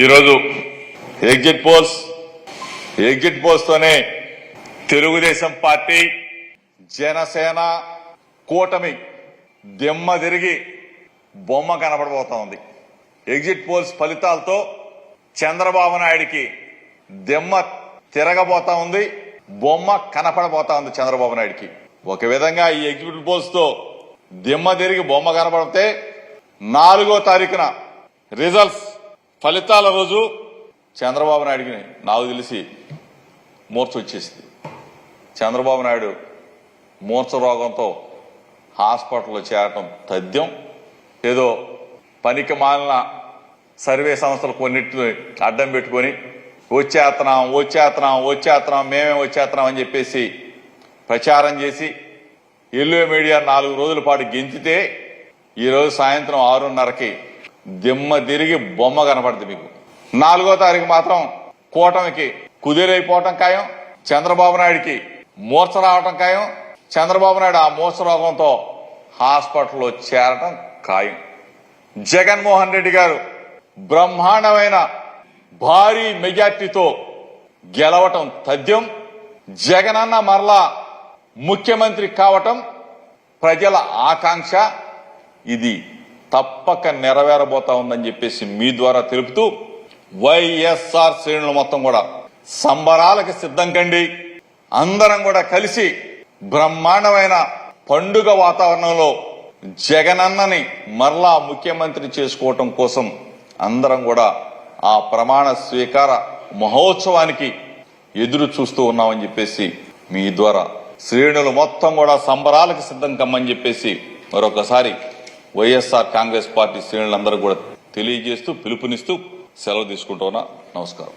ఈరోజు exit polls exit polls తోనే Telugu Desam party Janasena కూటమి దిమ్మ తిరిగి బొమ్మ కనపడబోతా ఉంది ఎగ్జిట్ పోల్స్ ఫలితాలతో చంద్రబాబు నాయుడికి దిమ్మ తిరగబోతా ఉంది బొమ్మ కనపడబోతా ఉంది చంద్రబాబు నాయుడికి. ఒక విధంగా ఈ ఎగ్జిట్ పోల్స్తో దిమ్మ తిరిగి బొమ్మ కనపడితే నాలుగో తారీఖున రిజల్ట్స్ ఫలితాల రోజు చంద్రబాబు నాయుడికి నాకు తెలిసి మూర్చ వచ్చేసింది. చంద్రబాబు నాయుడు మూర్చ రోగంతో హాస్పిటల్లో చేరటం తథ్యం. ఏదో పనికి మాలిన సర్వే సంస్థలు కొన్నిటిని అడ్డం పెట్టుకొని వచ్చేస్తున్నాం వచ్చేస్తున్నాం వచ్చేస్తున్నాం మేమే వచ్చేస్తున్నాం అని చెప్పేసి ప్రచారం చేసి ఎల్లో మీడియా నాలుగు రోజుల పాటు గెంతితే ఈరోజు సాయంత్రం ఆరున్నరకి దిమ్మ తిరిగి బొమ్మ కనపడుతుంది మీకు. నాలుగో తారీఖు మాత్రం కూటమికి కుదిరైపోవటం ఖాయం చంద్రబాబు నాయుడికి మూర్ఛ రావటం ఖాయం. చంద్రబాబు నాయుడు ఆ మూర్ఛ రోగంతో హాస్పిటల్లో చేరటం ఖాయం. జగన్మోహన్ రెడ్డి గారు బ్రహ్మాండమైన భారీ మెజార్టీతో గెలవటం తథ్యం జగనన్న మరలా ముఖ్యమంత్రి కావటం ప్రజల ఆకాంక్ష. ఇది తప్పక నెరవేరబోతా ఉందని చెప్పేసి మీ ద్వారా తెలుపుతూ వైఎస్ఆర్ శ్రేణులు మొత్తం కూడా సంబరాలకు సిద్ధం కండి. అందరం కూడా కలిసి బ్రహ్మాండమైన పండుగ వాతావరణంలో జగనన్నని మరలా ముఖ్యమంత్రి చేసుకోవటం కోసం అందరం కూడా ఆ ప్రమాణ స్వీకార మహోత్సవానికి ఎదురు చూస్తూ ఉన్నామని చెప్పేసి మీ ద్వారా శ్రేణులు మొత్తం కూడా సంబరాలకు సిద్ధం కమ్మని చెప్పేసి మరొకసారి వైఎస్ఆర్ కాంగ్రెస్ పార్టీ శ్రేణులందరూ కూడా తెలియజేస్తూ పిలుపునిస్తూ సెలవు తీసుకుంటున్నా నమస్కారం.